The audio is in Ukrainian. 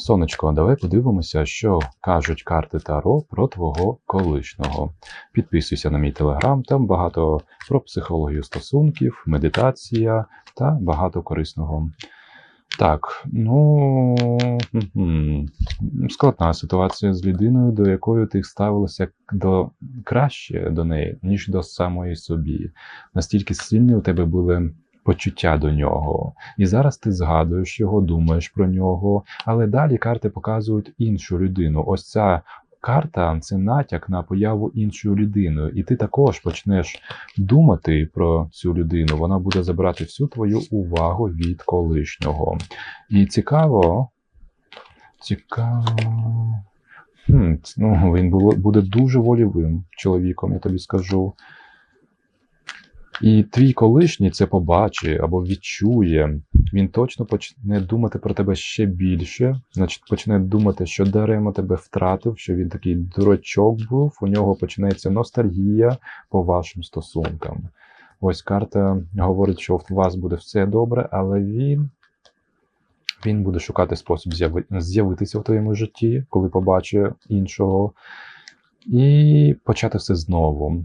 сонечко, давай подивимося, що кажуть карти Таро про твого колишнього. Підписуйся на мій телеграм, там багато про психологію стосунків, медитація та багато корисного. Так, ну складна ситуація з людиною, до якої ти ставилася до краще до неї, ніж до самої собі. Настільки сильні у тебе були почуття до нього. І зараз ти згадуєш його, думаєш про нього, але далі карти показують іншу людину. Ось ця карта це натяк на появу іншої людини, і ти також почнеш думати про цю людину. Вона буде забирати всю твою увагу від колишнього. І цікаво. Цікаво. Хм, ну, він буде дуже волівим чоловіком, я тобі скажу. І твій колишній це побачить або відчує. Він точно почне думати про тебе ще більше, значить почне думати, що даремо тебе втратив, що він такий дурачок був. У нього почнеться ностальгія по вашим стосункам. Ось карта говорить, що у вас буде все добре, але він, він буде шукати спосіб з'яви- з'явитися в твоєму житті, коли побачить іншого, і почати все знову.